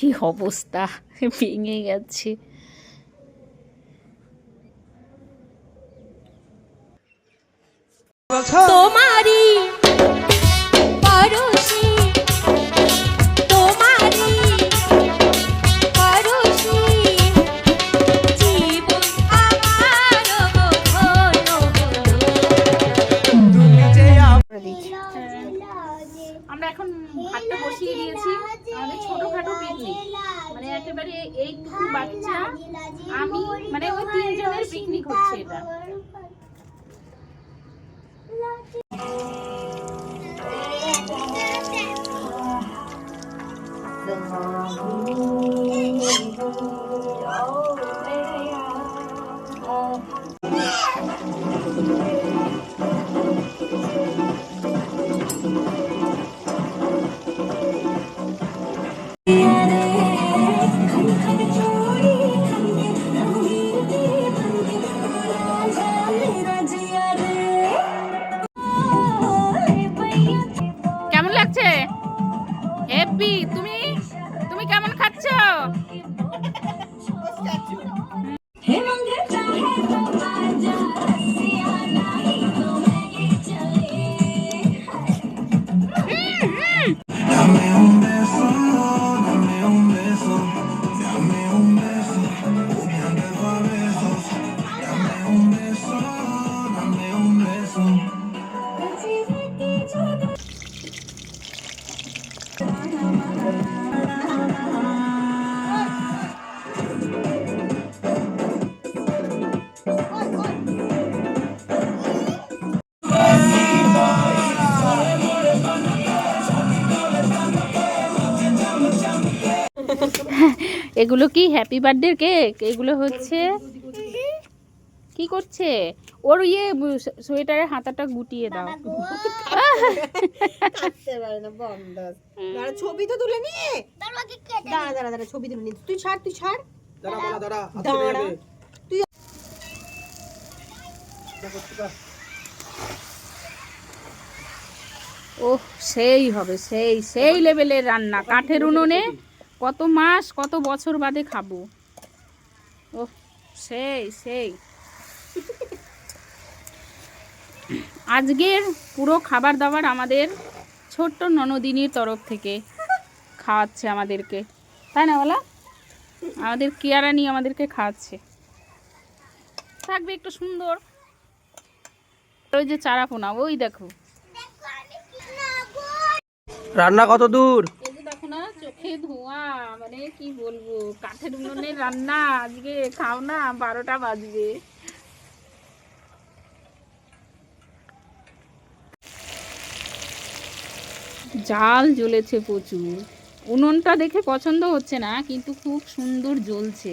কি অবস্থা? ভেঙে গেছে। তোমারি পরশি তোমারি পরশি জীবন আমার আমরা এখন ভাতটা বসিয়ে দিয়েছি। আমাদের ছোটখাটো পিকনিক মানে একেবারে এইটুকু বাচ্চা, আমি মানে ওই তিনজনের পিকনিক হচ্ছে এটা। কেমন এগুলো কি হ্যাপি বার্থডে কেক এগুলো হচ্ছে কি করছে? ওর ইয়ে সোয়েটারের হাতাটা গুটিয়ে দাও। ছবি তো তুলে নিয়ে। দাঁড়া দাঁড়া দাঁড়া ছবি তুলে নিয়ে তুই ছাড় তুই ছাড়। দাঁড়া দাঁড়া দাঁড়া। তুই- ওহ সেই হবে সেই সেই লেভেলের রান্না। কাঠের উনুনে কত মাস, কত বছর বাদে খাব? ওহ, সেই সেই। আজকের পুরো খাবার দাবার আমাদের ছোট্ট ননদিনীর তরফ থেকে খাওয়াচ্ছে আমাদেরকে। তাই না, বলা? আমাদের কেয়ারানি আমাদেরকে খাওয়াচ্ছে। থাকবে একটু সুন্দর। ওই যে চারাপোনা, ওই দেখো। রান্না কত দূর এই যে দেখো না চোখে ধোঁয়া মানে কি বলব? কাঠের উনুনে রান্না, আজকে খাও না, বারোটা বাজবে। জাল জ্বলেছে প্রচুর। উনুনটা দেখে পছন্দ হচ্ছে না, কিন্তু খুব সুন্দর জ্বলছে।